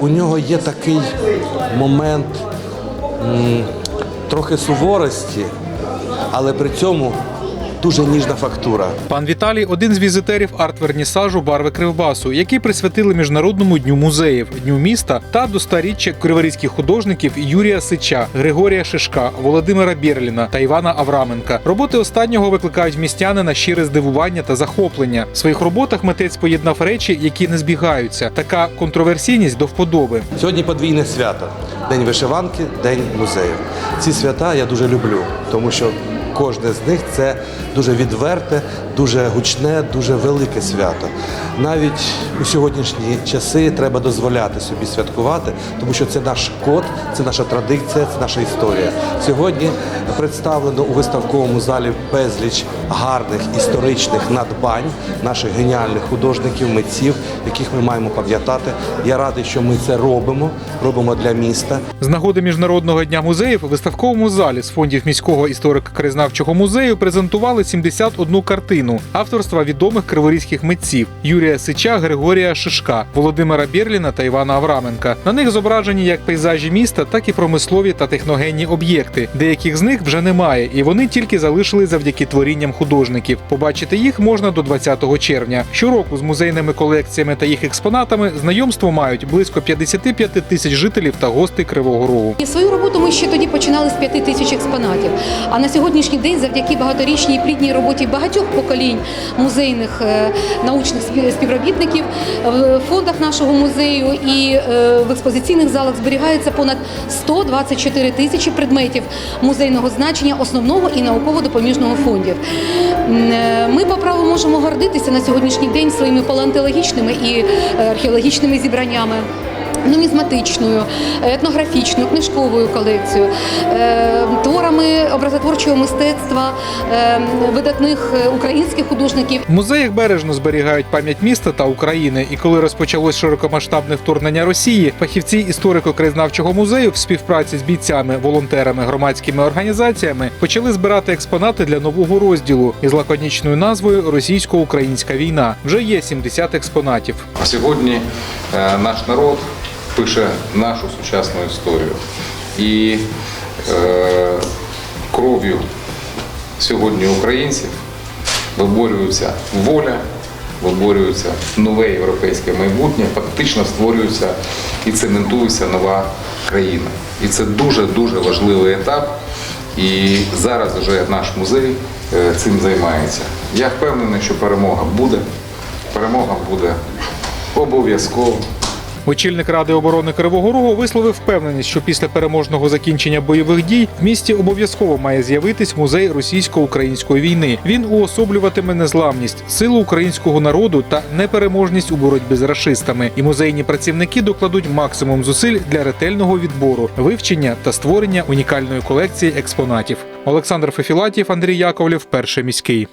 У нього є такий момент трохи суворості, але при цьому дуже ніжна фактура. Пан Віталій один з візитерів арт-вернісажу барви Кривбасу, які присвятили міжнародному дню музеїв, дню міста та до старіччя криворізьких художників Юрія Сича, Григорія Шишка, Володимира Бєрліна та Івана Авраменка. Роботи останнього викликають містяни на щире здивування та захоплення. В своїх роботах митець поєднав речі, які не збігаються. Така контроверсійність до вподоби. Сьогодні подвійне свято День вишиванки, День музеїв. Ці свята я дуже люблю, тому що кожне з них це дуже відверте, дуже гучне, дуже велике свято. Навіть у сьогоднішні часи треба дозволяти собі святкувати, тому що це наш код, це наша традиція, це наша історія. Сьогодні представлено у виставковому залі безліч гарних історичних надбань наших геніальних художників, митців, яких ми маємо пам'ятати. Я радий, що ми це робимо, робимо для міста. З нагоди міжнародного дня музеїв у виставковому залі з фондів міського історико-краєзнавчого музею презентували 71 картину авторства відомих криворізьких митців Юрія Сича, Григорія Шишка, Володимира Бєрліна та Івана Авраменка. На них зображені як пейзажі міста, так і промислові та техногенні об'єкти. Деяких з них вже немає, і вони тільки залишили завдяки творінням художників. Побачити їх можна до 20 червня. Щороку з музейними колекціями та їх експонатами знайомство мають близько 55 тисяч жителів та гостей Кривого Рогу. Свою роботу ми ще тоді починали з п'яти тисяч експонатів. А на сьогоднішній день, завдяки багаторічній плідній роботі багатьох поколінь музейних е, научних спів- співробітників в фондах нашого музею і е, в експозиційних залах зберігається понад 124 тисячі предметів музейного значення основного і науково-допоміжного фондів. Е, Ми по праву можемо гордитися на сьогоднішній день своїми палеонтологічними і е, археологічними зібраннями нумізматичною, етнографічною, книжковою колекцією, е, творами образотворчого мистецтва е, видатних е, українських художників В музеях бережно зберігають пам'ять міста та України. І коли розпочалось широкомасштабне вторгнення Росії, фахівці історико-краєзнавчого музею в співпраці з бійцями, волонтерами, громадськими організаціями почали збирати експонати для нового розділу із лаконічною назвою Російсько-українська війна. Вже є 70 експонатів. А сьогодні наш народ пише нашу сучасну історію. І е, кров'ю сьогодні українців виборюється воля, виборюється нове європейське майбутнє, фактично створюється і цементується нова країна. І це дуже-дуже важливий етап. І зараз вже наш музей е, цим займається. Я впевнений, що перемога буде. Перемога буде обов'язково. Очільник ради оборони Кривого Рогу висловив впевненість, що після переможного закінчення бойових дій в місті обов'язково має з'явитись музей російсько-української війни. Він уособлюватиме незламність, силу українського народу та непереможність у боротьбі з рашистами. І музейні працівники докладуть максимум зусиль для ретельного відбору, вивчення та створення унікальної колекції експонатів. Олександр Фефілатів, Андрій Яковлів, перший міський.